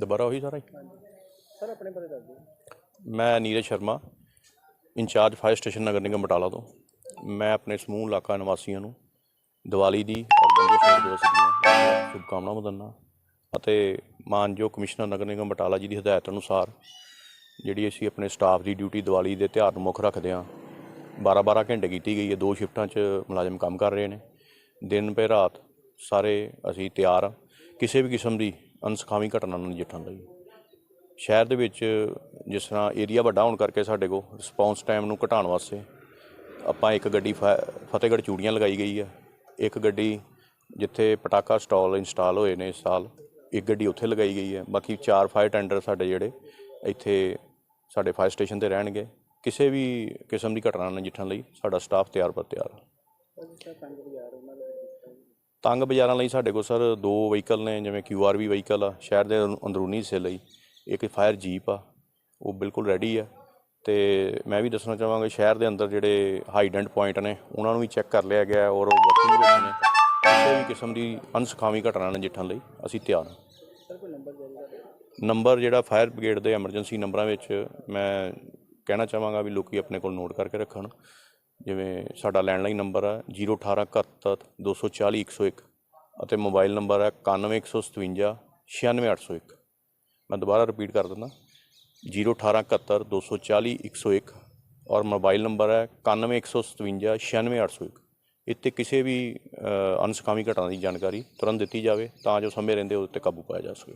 ਦੁਬਾਰਾ ਉਹੀ ਸਾਰਾ ਹੀ। ਸਰ ਆਪਣੇ ਬਾਰੇ ਦੱਸ ਦਿਓ। ਮੈਂ Neeraj Sharma incharge fire station ਨਗਰ ਨਿਗਮ ਬਟਾਲਾ ਤੋਂ। ਮੈਂ ਆਪਣੇ ਸਮੂਹ ਇਲਾਕਾ ਨਿਵਾਸੀਆਂ ਨੂੰ ਦੀਵਾਲੀ ਦੀ ਔਰ ਛੋੜ ਦਿਵਸ ਦੀਆਂ ਸ਼ੁਭਕਾਮਨਾਵਾਂ ਦਿੰਦਾ ਅਤੇ ਮਾਨਯੋਗ ਕਮਿਸ਼ਨਰ ਨਗਰ ਨਿਗਮ ਬਟਾਲਾ ਜੀ ਦੀ ਹਦਾਇਤ ਅਨੁਸਾਰ ਜਿਹੜੀ ਅਸੀਂ ਆਪਣੇ ਸਟਾਫ ਦੀ ਡਿਊਟੀ ਦੀਵਾਲੀ ਦੇ ਤਿਉਹਾਰ ਨੂੰ ਮੁੱਖ ਰੱਖਦੇ ਹਾਂ 12-12 ਘੰਟੇ ਕੀਤੀ ਗਈ ਹੈ। ਦੋ ਸ਼ਿਫਟਾਂ 'ਚ ਮੁਲਾਜ਼ਮ ਕੰਮ ਕਰ ਰਹੇ ਨੇ। ਦਿਨ ਪੇ ਰਾਤ ਸਾਰੇ ਅਸੀਂ ਤਿਆਰ ਹਾਂ। ਕਿਸੇ ਵੀ ਕਿਸਮ ਦੀ ਅਨਸਖਾਵੀ ਘਟਨਾ ਨਾਲ ਨਜਿੱਠਣ ਲਈ। ਸ਼ਹਿਰ ਦੇ ਵਿੱਚ ਜਿਸ ਤਰ੍ਹਾਂ ਏਰੀਆ ਵੱਡਾ ਹੋਣ ਕਰਕੇ ਸਾਡੇ ਕੋਲ ਰਿਸਪੌਂਸ ਟਾਈਮ ਨੂੰ ਘਟਾਉਣ ਵਾਸਤੇ ਆਪਾਂ ਇੱਕ ਗੱਡੀ ਫ- ਫਤਿਹਗੜ੍ਹ ਚੂੜੀਆਂ ਲਗਾਈ ਗਈ ਹੈ। ਇੱਕ ਗੱਡੀ ਜਿੱਥੇ ਪਟਾਕਾ ਸਟਾਲ ਇੰਸਟਾਲ ਹੋਏ ਨੇ ਇਸ ਸਾਲ, ਇੱਕ ਗੱਡੀ ਉੱਥੇ ਲਗਾਈ ਗਈ ਹੈ। ਬਾਕੀ ਚਾਰ ਫਾਇਰ ਟੈਂਡਰ ਸਾਡੇ ਜਿਹੜੇ ਇੱਥੇ ਸਾਡੇ ਫਾਇਰ ਸਟੇਸ਼ਨ ਤੇ ਰਹਿਣਗੇ। ਕਿਸੇ ਵੀ ਕਿਸਮ ਦੀ ਘਟਨਾ ਨਾਲ ਨਜਿੱਠਣ ਲਈ ਸਾਡਾ ਸਟਾਫ ਤਿਆਰ ਬਰ ਤਿਆਰ ਹੈ ਤੰਗ ਬਾਜ਼ਾਰ ਲਈ ਸਾਡੇ ਕੋਲ ਸਰ ਦੋ ਵਹੀਕਲ ਨੇ ਜਿਵੇਂ ਕਿਊਆਰਵੀ ਵਹੀਕਲ ਆ ਸ਼ਹਿਰ ਦੇ ਅੰਦਰ- ਅੰਦਰੂਨੀ ਹਿੱਸੇ ਲਈ। ਇੱਕ ਫਾਇਰ ਜੀਪ ਆ ਉਹ ਬਿਲਕੁਲ ਰੈਡੀ ਆ। ਤੇ ਮੈਂ ਵੀ ਦੱਸਣਾ ਚਾਹਾਂਗਾ ਸ਼ਹਿਰ ਦੇ ਅੰਦਰ ਜਿਹੜੇ ਹਾਈਡੈਂਟ ਪੁਆਇੰਟ ਨੇ ਉਹਨਾਂ ਨੂੰ ਵੀ ਚੈੱਕ ਕਰ ਲਿਆ ਗਿਆ ਔਰ ਉਹ ਵਰਕਿੰਗ ਵਿੱਚ ਨੇ। ਕਿਸੇ ਵੀ ਕਿਸਮ ਦੀ ਅਨਸਖਾਵੀ ਘਟਨਾ ਨਾਲ ਨਜਿੱਠਣ ਲਈ ਅਸੀਂ ਤਿਆਰ ਹਾਂ। ਨੰਬਰ ਜਿਹੜਾ ਫਾਇਰ ਬ੍ਰਿਗੇਡ ਦੇ ਐਮਰਜੈਂਸੀ ਨੰਬਰਾਂ ਵਿੱਚ ਮੈਂ ਕਹਿਣਾ ਚਾਹਾਂਗਾ ਵੀ ਲੋਕੀ ਆਪਣੇ ਕੋਲ ਨੋਟ ਕਰਕੇ ਰੱਖਣ। ਜਿਵੇਂ ਸਾਡਾ ਲੈਂਡਲਾਈਨ ਨੰਬਰ ਹੈ 01871 240 101 ਅਤੇ ਮੋਬਾਈਲ ਨੰਬਰ ਹੈ 9157 96801 ਮੈਂ ਦੁਬਾਰਾ ਰਿਪੀਟ ਕਰ ਦਿੰਦਾ। 01871 240 101 ਔਰ ਮੋਬਾਈਲ ਨੰਬਰ ਹੈ 9157 96801 ਇੱਥੇ ਕਿਸੇ ਵੀ ਅ, ਅਨਸਕਾਮੀ ਘਟਨਾ ਦੀ ਜਾਣਕਾਰੀ ਤੁਰੰਤ ਦਿੱਤੀ ਜਾਵੇ ਤਾਂ ਜੋ ਸਮੇਂ ਰਹਿੰਦੇ ਉਹਦੇ ਤੇ ਕਾਬੂ ਪਾਇਆ ਜਾ ਸਕੇ।